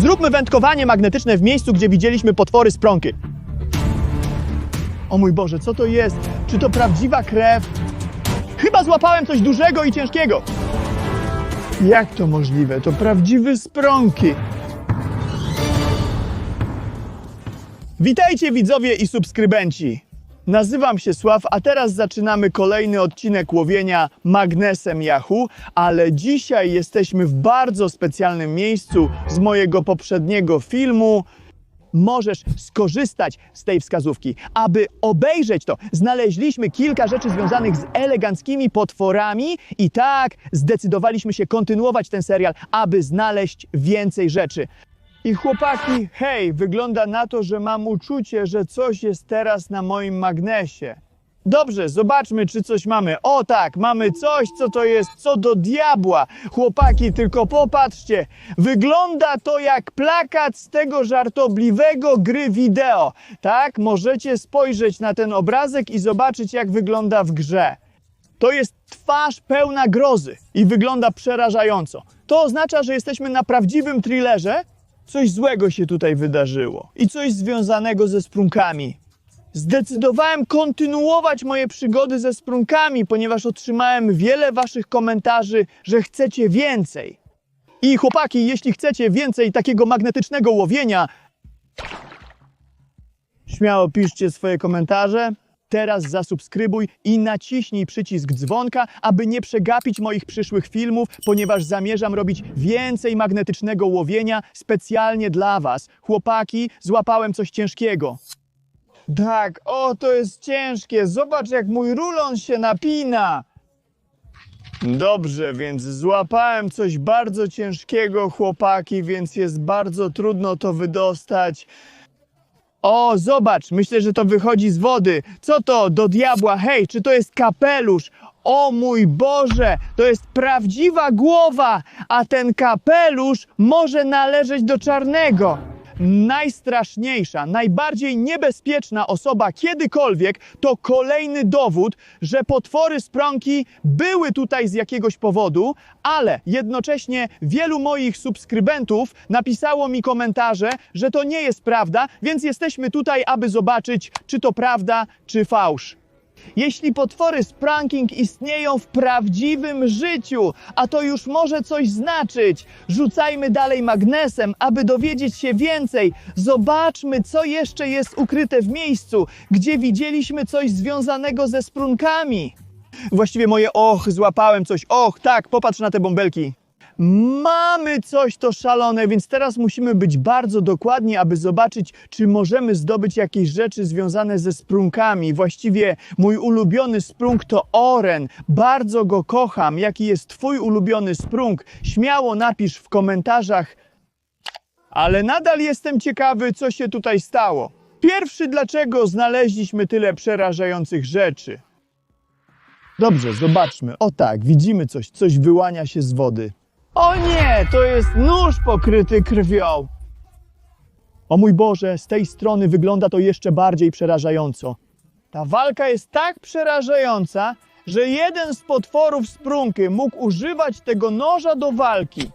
Zróbmy wędkowanie magnetyczne w miejscu, gdzie widzieliśmy potwory z. O mój Boże, co to jest? Czy to prawdziwa krew? Chyba złapałem coś dużego i ciężkiego. Jak to możliwe? To prawdziwy sprąki. Witajcie widzowie i subskrybenci. Nazywam się Sław, a teraz zaczynamy kolejny odcinek łowienia magnesem Yahoo, ale dzisiaj jesteśmy w bardzo specjalnym miejscu z mojego poprzedniego filmu. Możesz skorzystać z tej wskazówki. Aby obejrzeć to, znaleźliśmy kilka rzeczy związanych z eleganckimi potworami i tak zdecydowaliśmy się kontynuować ten serial, aby znaleźć więcej rzeczy. I chłopaki, hej, wygląda na to, że mam uczucie, że coś jest teraz na moim magnesie. Dobrze, zobaczmy, czy coś mamy. O tak, mamy coś, co to jest, co do diabła. Chłopaki, tylko popatrzcie. Wygląda to jak plakat z tego żartobliwego gry wideo. Tak, możecie spojrzeć na ten obrazek i zobaczyć, jak wygląda w grze. To jest twarz pełna grozy i wygląda przerażająco. To oznacza, że jesteśmy na prawdziwym thrillerze. Coś złego się tutaj wydarzyło i coś związanego ze sprunkami. Zdecydowałem kontynuować moje przygody ze sprunkami, ponieważ otrzymałem wiele waszych komentarzy, że chcecie więcej. I chłopaki, jeśli chcecie więcej takiego magnetycznego łowienia, śmiało piszcie swoje komentarze. Teraz zasubskrybuj i naciśnij przycisk dzwonka, aby nie przegapić moich przyszłych filmów, ponieważ zamierzam robić więcej magnetycznego łowienia specjalnie dla Was. Chłopaki, złapałem coś ciężkiego. Tak, o, to jest ciężkie. Zobacz, jak mój rulon się napina. Dobrze, więc złapałem coś bardzo ciężkiego, chłopaki, więc jest bardzo trudno to wydostać. O, zobacz, myślę, że to wychodzi z wody. Co to do diabła? Hej, czy to jest kapelusz? O mój Boże, to jest prawdziwa głowa, a ten kapelusz może należeć do czarnego. Najstraszniejsza, najbardziej niebezpieczna osoba kiedykolwiek to kolejny dowód, że potwory sprąki były tutaj z jakiegoś powodu, ale jednocześnie wielu moich subskrybentów napisało mi komentarze, że to nie jest prawda, więc jesteśmy tutaj, aby zobaczyć, czy to prawda, czy fałsz. Jeśli potwory z pranking istnieją w prawdziwym życiu, a to już może coś znaczyć, rzucajmy dalej magnesem, aby dowiedzieć się więcej. Zobaczmy, co jeszcze jest ukryte w miejscu, gdzie widzieliśmy coś związanego ze sprunkami. Właściwie moje och, złapałem coś. Och, tak, popatrz na te bąbelki. Mamy coś to szalone, więc teraz musimy być bardzo dokładni, aby zobaczyć, czy możemy zdobyć jakieś rzeczy związane ze sprunkami. Właściwie mój ulubiony sprunk to oren. Bardzo go kocham. Jaki jest Twój ulubiony sprunk? Śmiało napisz w komentarzach. Ale nadal jestem ciekawy, co się tutaj stało. Pierwszy, dlaczego znaleźliśmy tyle przerażających rzeczy. Dobrze, zobaczmy. O tak, widzimy coś, coś wyłania się z wody. O nie, to jest nóż pokryty krwią. O mój Boże, z tej strony wygląda to jeszcze bardziej przerażająco. Ta walka jest tak przerażająca, że jeden z potworów sprunki mógł używać tego noża do walki,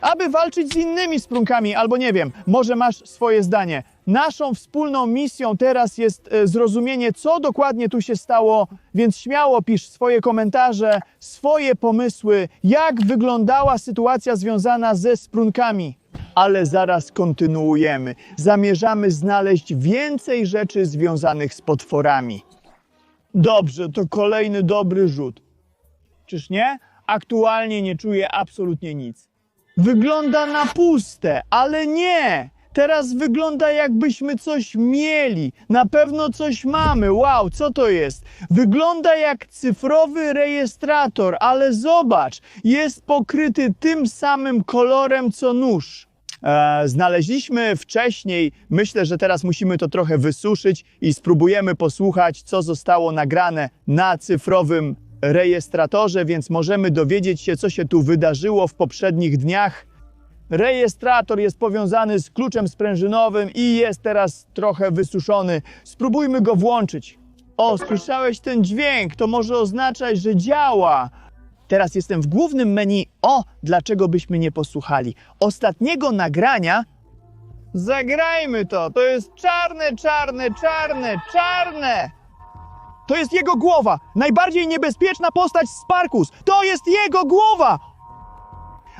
aby walczyć z innymi sprunkami, albo nie wiem, może masz swoje zdanie. Naszą wspólną misją teraz jest e, zrozumienie, co dokładnie tu się stało, więc śmiało pisz swoje komentarze, swoje pomysły, jak wyglądała sytuacja związana ze sprunkami. Ale zaraz kontynuujemy. Zamierzamy znaleźć więcej rzeczy związanych z potworami. Dobrze, to kolejny dobry rzut. Czyż nie? Aktualnie nie czuję absolutnie nic. Wygląda na puste, ale nie! Teraz wygląda jakbyśmy coś mieli. Na pewno coś mamy. Wow, co to jest? Wygląda jak cyfrowy rejestrator, ale zobacz, jest pokryty tym samym kolorem co nóż. E, znaleźliśmy wcześniej, myślę, że teraz musimy to trochę wysuszyć i spróbujemy posłuchać, co zostało nagrane na cyfrowym rejestratorze, więc możemy dowiedzieć się, co się tu wydarzyło w poprzednich dniach. Rejestrator jest powiązany z kluczem sprężynowym i jest teraz trochę wysuszony. Spróbujmy go włączyć. O, słyszałeś ten dźwięk? To może oznaczać, że działa. Teraz jestem w głównym menu. O, dlaczego byśmy nie posłuchali ostatniego nagrania? Zagrajmy to. To jest czarne, czarne, czarne, czarne. To jest jego głowa. Najbardziej niebezpieczna postać z Sparkus. To jest jego głowa.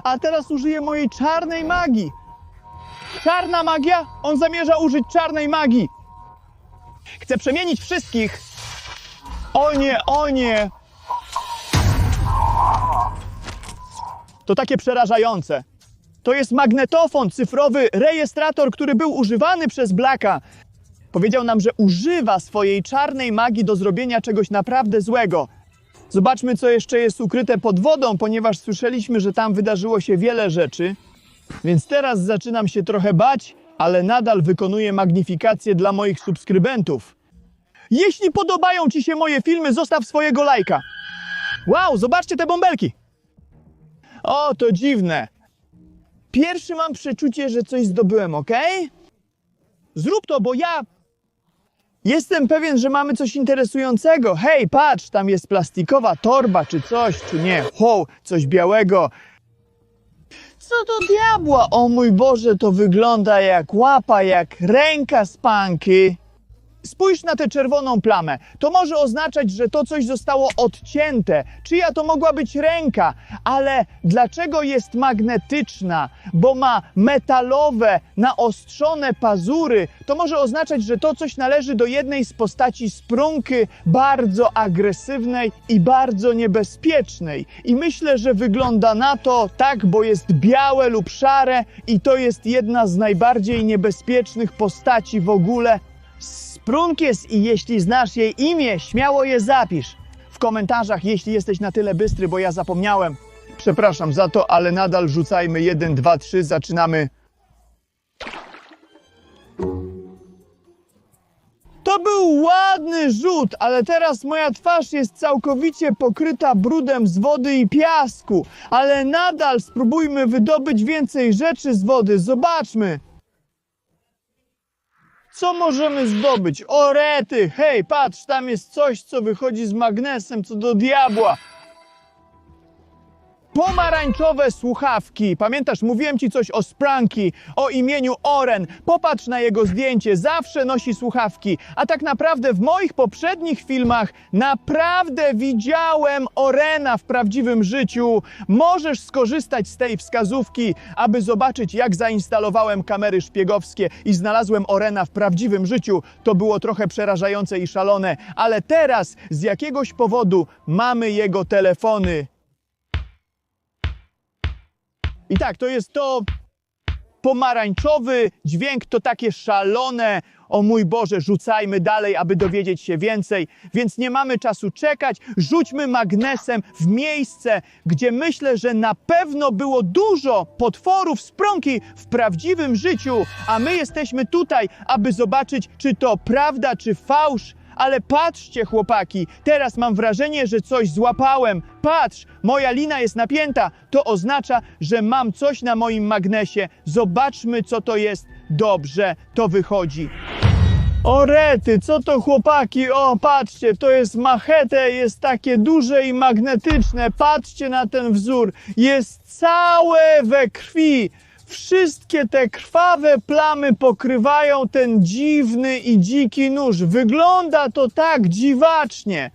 A teraz użyję mojej czarnej magii. Czarna magia? On zamierza użyć czarnej magii. Chcę przemienić wszystkich. O nie, o nie. To takie przerażające. To jest magnetofon cyfrowy, rejestrator, który był używany przez Blacka. Powiedział nam, że używa swojej czarnej magii do zrobienia czegoś naprawdę złego. Zobaczmy, co jeszcze jest ukryte pod wodą, ponieważ słyszeliśmy, że tam wydarzyło się wiele rzeczy. Więc teraz zaczynam się trochę bać, ale nadal wykonuję magnifikację dla moich subskrybentów. Jeśli podobają Ci się moje filmy, zostaw swojego lajka. Wow, zobaczcie te bąbelki. O, to dziwne. Pierwszy mam przeczucie, że coś zdobyłem, ok? Zrób to, bo ja jestem pewien, że mamy coś interesującego. Hej, patrz, tam jest plastikowa torba czy coś, czy nie. Ho, coś białego. Co do diabła? O mój Boże, to wygląda jak łapa, jak ręka z panki. Spójrz na tę czerwoną plamę. To może oznaczać, że to coś zostało odcięte. Czyja to mogła być ręka? Ale dlaczego jest magnetyczna? Bo ma metalowe, naostrzone pazury. To może oznaczać, że to coś należy do jednej z postaci sprunki bardzo agresywnej i bardzo niebezpiecznej. I myślę, że wygląda na to tak, bo jest białe lub szare i to jest jedna z najbardziej niebezpiecznych postaci w ogóle Sprunkies i jeśli znasz jej imię, śmiało je zapisz. W komentarzach, jeśli jesteś na tyle bystry, bo ja zapomniałem. Przepraszam za to, ale nadal rzucajmy 1, 2, 3, zaczynamy. To był ładny rzut, ale teraz moja twarz jest całkowicie pokryta brudem z wody i piasku. Ale nadal spróbujmy wydobyć więcej rzeczy z wody. Zobaczmy. Co możemy zdobyć? O rety! Hej, patrz, tam jest coś, co wychodzi z magnesem, co do diabła. Pomarańczowe słuchawki. Pamiętasz, mówiłem ci coś o Spranki, o imieniu Oren. Popatrz na jego zdjęcie, zawsze nosi słuchawki. A tak naprawdę w moich poprzednich filmach naprawdę widziałem Orena w prawdziwym życiu. Możesz skorzystać z tej wskazówki, aby zobaczyć, jak zainstalowałem kamery szpiegowskie i znalazłem Orena w prawdziwym życiu. To było trochę przerażające i szalone, ale teraz z jakiegoś powodu mamy jego telefony. I tak, to jest to pomarańczowy dźwięk, to takie szalone. O mój Boże, rzucajmy dalej, aby dowiedzieć się więcej. Więc nie mamy czasu czekać. Rzućmy magnesem w miejsce, gdzie myślę, że na pewno było dużo potworów sprąki w prawdziwym życiu, a my jesteśmy tutaj, aby zobaczyć, czy to prawda, czy fałsz. Ale patrzcie, chłopaki, teraz mam wrażenie, że coś złapałem. Patrz, moja lina jest napięta. To oznacza, że mam coś na moim magnesie. Zobaczmy, co to jest. Dobrze, to wychodzi. O rety, co to chłopaki? O, patrzcie, to jest machete, jest takie duże i magnetyczne. Patrzcie na ten wzór. Jest całe we krwi. Wszystkie te krwawe plamy pokrywają ten dziwny i dziki nóż. Wygląda to tak dziwacznie.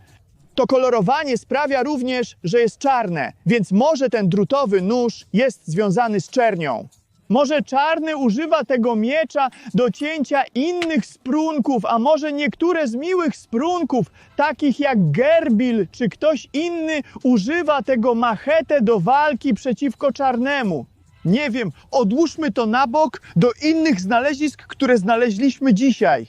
To kolorowanie sprawia również, że jest czarne, więc może ten drutowy nóż jest związany z czernią. Może czarny używa tego miecza do cięcia innych sprunków, a może niektóre z miłych sprunków, takich jak Gerbil czy ktoś inny, używa tego machetę do walki przeciwko czarnemu. Nie wiem, odłóżmy to na bok do innych znalezisk, które znaleźliśmy dzisiaj.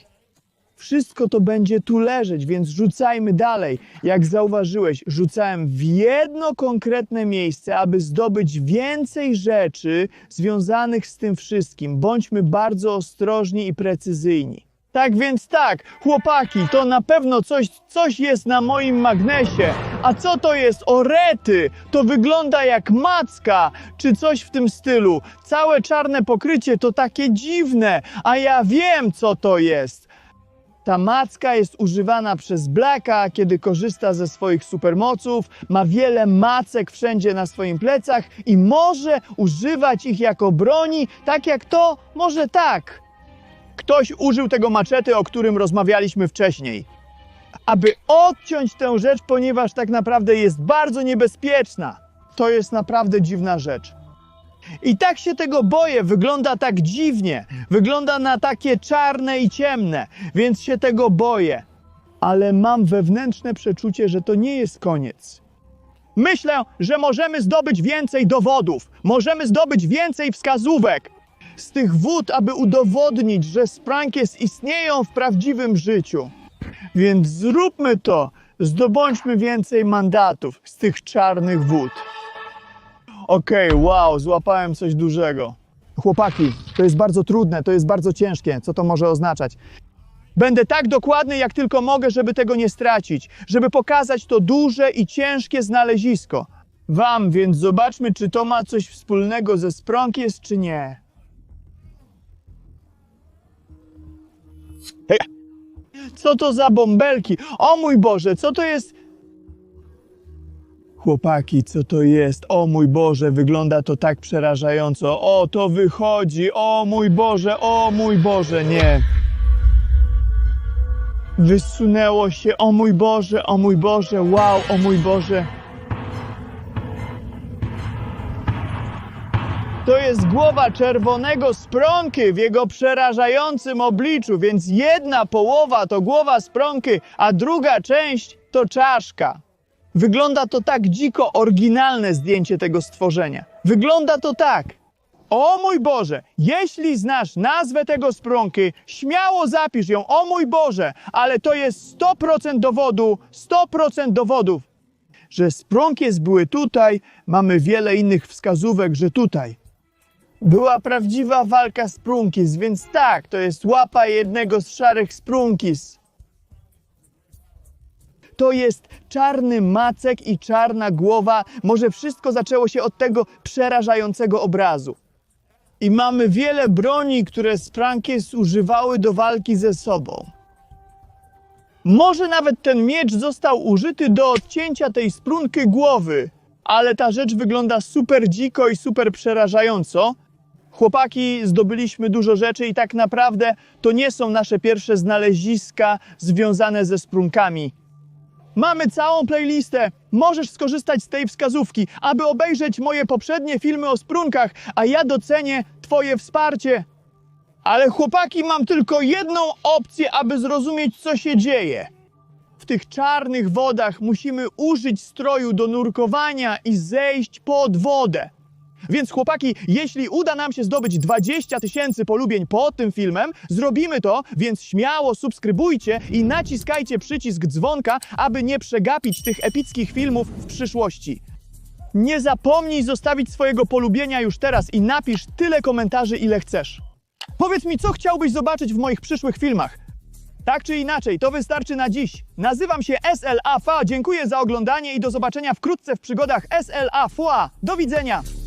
Wszystko to będzie tu leżeć, więc rzucajmy dalej. Jak zauważyłeś, rzucałem w jedno konkretne miejsce, aby zdobyć więcej rzeczy związanych z tym wszystkim. Bądźmy bardzo ostrożni i precyzyjni. Tak więc tak, chłopaki, to na pewno coś, coś jest na moim magnesie. A co to jest? Orety! To wygląda jak macka, czy coś w tym stylu. Całe czarne pokrycie to takie dziwne, a ja wiem co to jest. Ta macka jest używana przez Blacka, kiedy korzysta ze swoich supermoców, ma wiele macek wszędzie na swoim plecach i może używać ich jako broni, tak jak to, może tak. Ktoś użył tego maczety, o którym rozmawialiśmy wcześniej. Aby odciąć tę rzecz, ponieważ tak naprawdę jest bardzo niebezpieczna. To jest naprawdę dziwna rzecz. I tak się tego boję, wygląda tak dziwnie, wygląda na takie czarne i ciemne, więc się tego boję. Ale mam wewnętrzne przeczucie, że to nie jest koniec. Myślę, że możemy zdobyć więcej dowodów, możemy zdobyć więcej wskazówek z tych wód, aby udowodnić, że Sprankes istnieją w prawdziwym życiu. Więc zróbmy to, zdobądźmy więcej mandatów z tych czarnych wód. Okej, wow, złapałem coś dużego. Chłopaki, to jest bardzo trudne, to jest bardzo ciężkie. Co to może oznaczać? Będę tak dokładny, jak tylko mogę, żeby tego nie stracić, żeby pokazać to duże i ciężkie znalezisko. Wam, więc zobaczmy, czy to ma coś wspólnego ze Spronkies, czy nie. Co to za bąbelki? O mój Boże, co to jest? Chłopaki, co to jest? O mój Boże, wygląda to tak przerażająco. O, to wychodzi. O mój Boże, o mój Boże, nie. Wysunęło się. O mój Boże, o mój Boże, wow, o mój Boże. To jest głowa czerwonego spronky w jego przerażającym obliczu, więc jedna połowa to głowa spronki, a druga część to czaszka. Wygląda to tak dziko oryginalne zdjęcie tego stworzenia. Wygląda to tak. O mój Boże, jeśli znasz nazwę tego spronki, śmiało zapisz ją, o mój Boże, ale to jest 100% dowodu, 100% dowodów, że spronkies były tutaj, mamy wiele innych wskazówek, że tutaj. Była prawdziwa walka sprunkis, więc tak, to jest łapa jednego z szarych sprunkis. To jest czarny macek i czarna głowa. Może wszystko zaczęło się od tego przerażającego obrazu. I mamy wiele broni, które Sprankis używały do walki ze sobą. Może nawet ten miecz został użyty do odcięcia tej sprunky głowy, ale ta rzecz wygląda super dziko i super przerażająco. Chłopaki, zdobyliśmy dużo rzeczy i tak naprawdę to nie są nasze pierwsze znaleziska związane ze sprunkami. Mamy całą playlistę. Możesz skorzystać z tej wskazówki, aby obejrzeć moje poprzednie filmy o sprunkach, a ja docenię Twoje wsparcie. Ale chłopaki, mam tylko jedną opcję, aby zrozumieć, co się dzieje. W tych czarnych wodach musimy użyć stroju do nurkowania i zejść pod wodę. Więc chłopaki, jeśli uda nam się zdobyć 20 tysięcy polubień pod tym filmem, zrobimy to, więc śmiało subskrybujcie i naciskajcie przycisk dzwonka, aby nie przegapić tych epickich filmów w przyszłości. Nie zapomnij zostawić swojego polubienia już teraz i napisz tyle komentarzy, ile chcesz. Powiedz mi, co chciałbyś zobaczyć w moich przyszłych filmach. Tak czy inaczej, to wystarczy na dziś. Nazywam się SLA Fa, dziękuję za oglądanie i do zobaczenia wkrótce w przygodach SLA Fua. Do widzenia!